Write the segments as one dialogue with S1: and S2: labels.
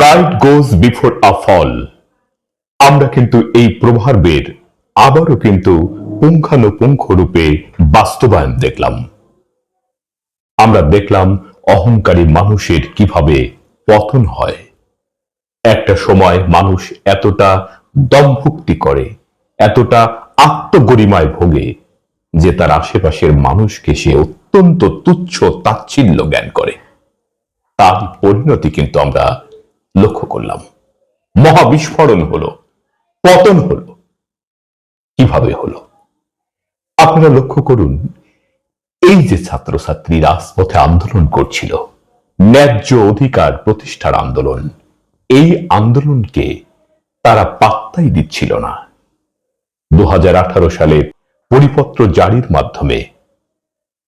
S1: Pride goes before a ফল আমরা কিন্তু এই প্রভাবের আবারও কিন্তু পুঙ্খানুপুঙ্খ রূপে বাস্তবায়ন দেখলাম। আমরা দেখলাম অহংকারী মানুষের কীভাবে পতন হয়। একটা সময় মানুষ এতটা দমভুক্তি করে, এতটা আত্মগরিমায় ভোগে যে তার আশেপাশের মানুষকে সে অত্যন্ত তুচ্ছ তাচ্ছিল্য জ্ঞান করে। তার পরিণতি কিন্তু আমরা লক্ষ্য করলাম। মহাবিস্ফোরণ হলো, পতন হলো। কীভাবে হলো? আপনারা লক্ষ্য করুন, এই যে ছাত্রছাত্রী রাজপথে আন্দোলন করছিল, ন্যায্য অধিকার প্রতিষ্ঠার আন্দোলন, এই আন্দোলনকে তারা পাত্তাই দিচ্ছিল না। দু হাজার আঠারো সালে পরিপত্র জারির মাধ্যমে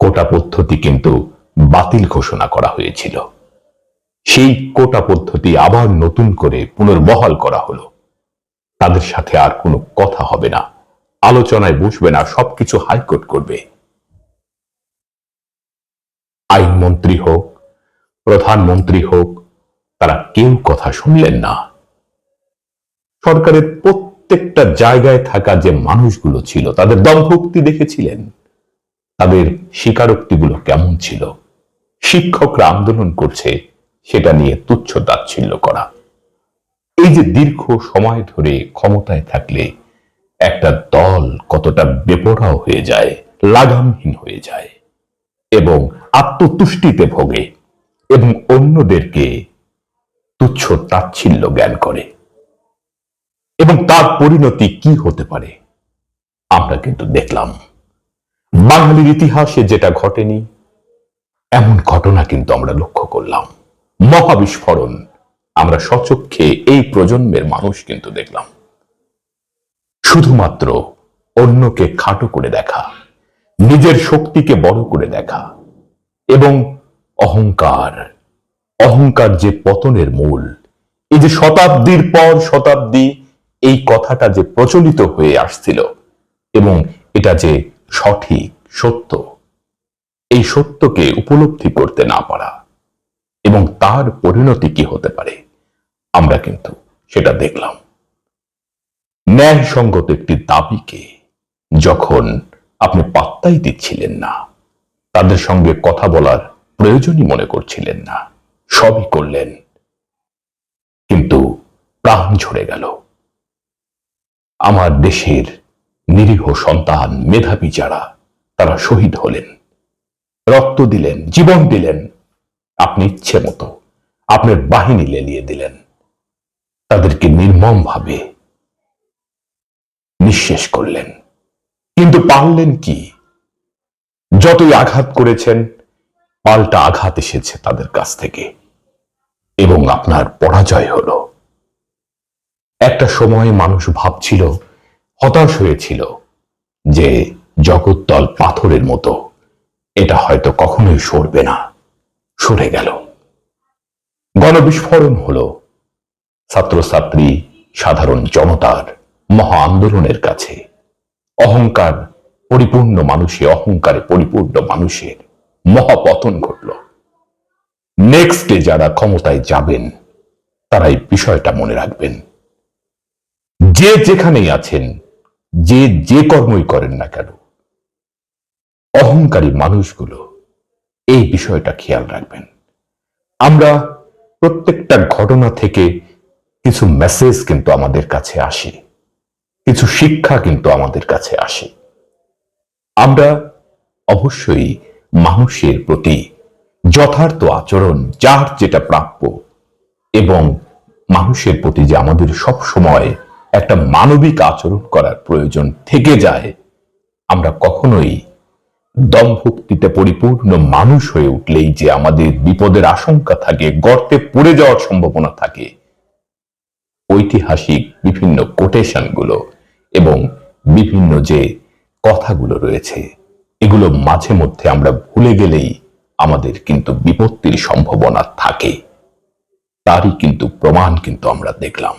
S1: কোটা পদ্ধতি কিন্তু বাতিল ঘোষণা করা হয়েছিল। সেই কোটা পদ্ধতি আবার নতুন করে পুনর্বহাল করা হলো। তাদের সাথে আর কোনো কথা হবে না। আলোচনায় বসবে না, সবকিছু হাইকোর্ট করবে। আইনমন্ত্রী হোক, প্রধানমন্ত্রী হোক, তারা কেউ কথা শুনলেন না। সরকারের প্রত্যেকটা জায়গায় থাকা যে মানুষগুলো ছিল, তাদের দমভক্তি দেখেছিলেন। তাদের স্বীকারোক্তিগুলো কেমন ছিল? শিক্ষকরা আন্দোলন করছে সেটা নিয়ে তুচ্ছ তাচ্ছিল্য করা। এই যে দীর্ঘ সময় ধরে ক্ষমতায় থাকলে একটা দল কতটা বেপরাও হয়ে যায়, লাগামহীন হয়ে যায় এবং আত্মতুষ্টিতে ভোগে এবং অন্যদেরকে তুচ্ছ তাচ্ছিল্য জ্ঞান করে। এবং তার পরিণতি কি হতে পারে, আমরা কিন্তু দেখলাম। বাঙালির ইতিহাসে যেটা ঘটেনি, এমন ঘটনা কিন্তু আমরা লক্ষ্য করলাম। মহাবিস্ফোরণ। আমরা সচক্ষে এই প্রজন্মের মানুষ কিন্তু দেখলাম। শুধুমাত্র অন্যকে খাটো করে দেখা, নিজের শক্তিকে বড় করে দেখা এবং অহংকার অহংকার যে পতনের মূল, এই যে শতাব্দীর পর শতাব্দী, এই কথাটা যে প্রচলিত হয়ে আসছিল এবং এটা যে সঠিক সত্য, এই সত্যকে উপলব্ধি করতে না পারা এবং তার পরিণতি কি হতে পারে? আমরা কিন্তু সেটা দেখলাম। ন্যায়সঙ্গত একটি দাবিকে যখন আপনি পাত্তাই দিচ্ছিলেন না, তাদের সঙ্গে কথা বলার প্রয়োজনই মনে করছিলেন না। সবই করলেন। কিন্তু প্রাণ ঝরে গেল। আমার দেশের নিরীহ সন্তান, মেধাবী যারা, তারা শহীদ হলেন। রক্ত দিলেন, জীবন দিলেন। আপনি ইচ্ছে মতো আপনার বাহিনী লেলিয়ে দিলেন। তাদেরকে নির্মম ভাবে নিঃশেষ করলেন। কিন্তু পারলেন কি? যতই আঘাত করেছেন, পাল্টা আঘাত এসেছে তাদের কাছ থেকে। এবং আপনার পরাজয় হলো। একটা সময় মানুষ ভাবছিল, হতাশ হয়েছিল যে জগৎতল পাথরের মতো। এটা হয়তো কখনোই সরবে না। সরে গেল। গণবিস্ফোরণ হলো। ছাত্রছাত্রী, সাধারণ জনতার মহা আন্দোলনের কাছে। অহংকার, পরিপূর্ণ মানুষে, অহংকারে পরিপূর্ণ মানুষের মহাপতন ঘটল। নেক্সটে যারা ক্ষমতায় যাবেন তারা এই বিষয়টা মনে রাখবেন। যে যেখানেই আছেন, যে যে কর্মই করেন না কেন, অহংকারী মানুষগুলো এই বিষয়টা খেয়াল রাখবেন। আমরা প্রত্যেকটা ঘটনা থেকে কিছু মেসেজ কিন্তু আমাদের কাছে আসে। কিছু শিক্ষা কিন্তু আমাদের কাছে আসে। আমরা অবশ্যই মানুষের প্রতি যথার্থ আচরণ, যার যেটা প্রাপ্য এবং মানুষের প্রতি যে আমাদের সব সময় একটা মানবিক আচরণ করার প্রয়োজন থেকে যায়, আমরা কখনোই দমভক্তিতে পরিপূর্ণ মানুষ হয়ে উঠলেই যে আমাদের বিপদের আশঙ্কা থাকে, গর্তে পড়ে যাওয়ার সম্ভাবনা থাকে। ঐতিহাসিক বিভিন্ন কোটেশনগুলো এবং বিভিন্ন যে কথাগুলো রয়েছে, এগুলো মাঝে মধ্যে আমরা ভুলে গেলেই আমাদের কিন্তু বিপত্তির সম্ভাবনা থাকে। তারই কিন্তু প্রমাণ কিন্তু আমরা দেখলাম।